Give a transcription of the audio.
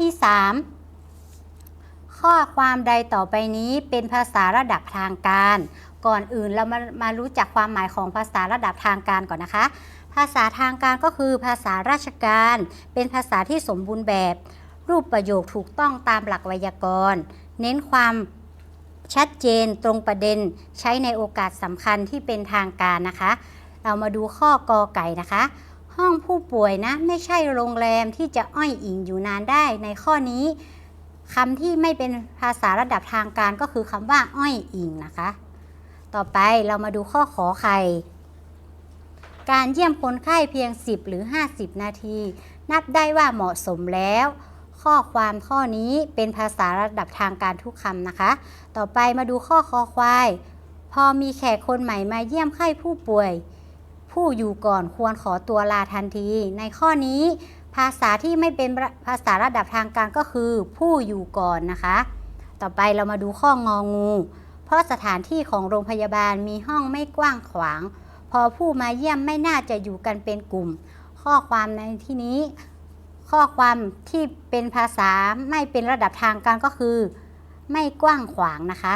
ที่ 3 ข้อความใดต่อไปนี้เป็นภาษาระดับทางการ ก่อนอื่นเรามามารู้จักความหมายของภาษาระดับทางการก่อนนะคะ ภาษาทางการก็คือภาษาราชการ เป็นภาษาที่สมบูรณ์แบบ รูปประโยคถูกต้องตามหลักไวยากรณ์ เน้นความชัดเจนตรงประเด็นใช้ในโอกาสสำคัญที่เป็นทางการนะคะ เรามาดูข้อกอไก่นะคะ ห้องผู้ป่วยนะไม่ใช่โรงแรมที่จะอ้อยอิงอยู่นานได้ในข้อนี้คำที่ไม่เป็นภาษาระดับทางการก็คือคำว่าอ้อยอิงนะคะ ต่อไปเรามาดูข้อขอไข่การเยี่ยมคนไข้เพียง 10 หรือ 50 นาที นับได้ว่าเหมาะสมแล้ว ข้อความข้อนี้เป็นภาษาระดับทางการทุกคำนะคะ ต่อไปมาดูข้อคอควาย พอมีแขกคนใหม่มาเยี่ยมไข้ผู้ป่วย ผู้อยู่ก่อนควรขอตัวลาทันที ในข้อนี้ภาษาที่ไม่เป็นภาษาระดับทางการก็คือ ผู้อยู่ก่อนนะคะ ต่อไปเรามาดูข้ององู เพราะสถานที่ของโรงพยาบาลมีห้องไม่กว้างขวาง พอผู้มาเยี่ยมไม่น่าจะอยู่กันเป็นกลุ่ม ข้อความในที่นี้ ข้อความที่เป็นภาษาไม่เป็นระดับทางการก็คือ ไม่กว้างขวางนะคะ